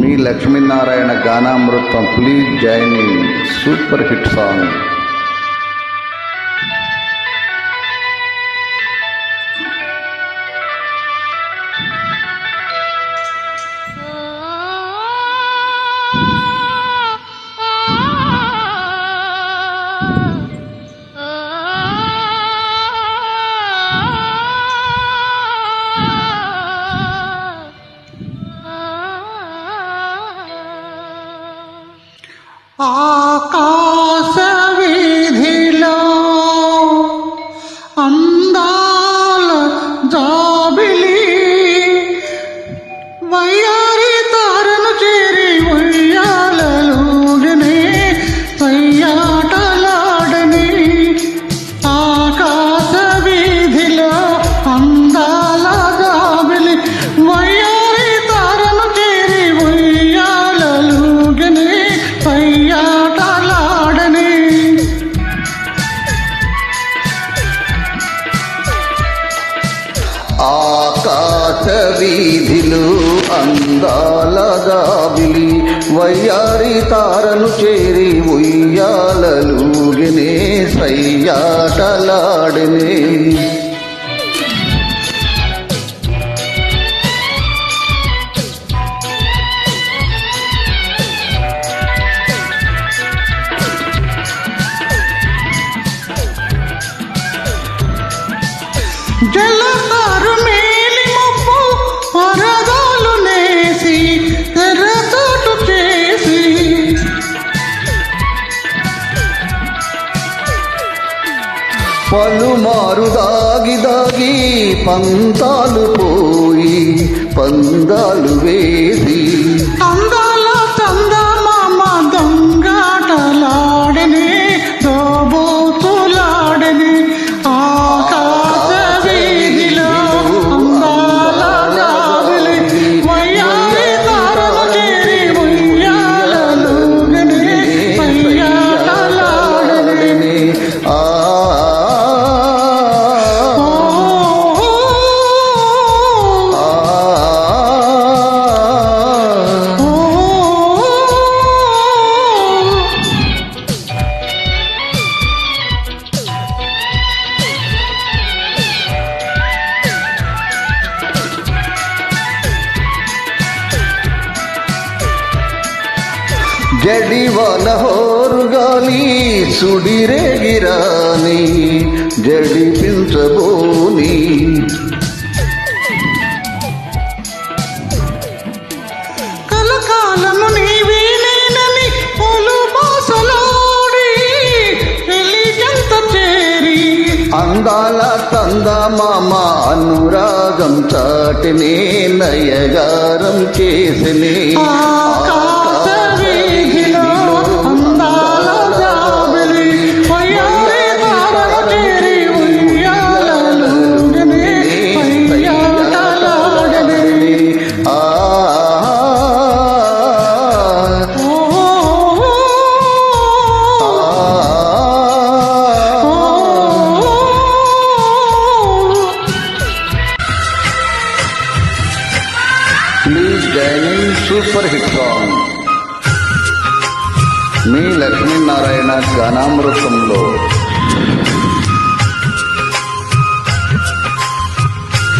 Me Lakshminarayana గానామృతం please join super hit song ఆకాశ వీధిలు అందాల గాబిలి వయ్యారి తారను చేరి ఉయ్యాలలుగినే సయ్యాటలాడినే. పలుమారు దాగి దాగి పంతాలు పోయి పందాలు వేరు జడివల హోరుగాలి సుడిరేగిరాని జడిపించబోని. కలకాలము నీవే నేనని పొలు బాసలాడి చేరి. అందాల తందమామ అనురాగం చాటినే నయగారం చేసినే. Please join super hit song me Lakshminarayana గానామృతంలో.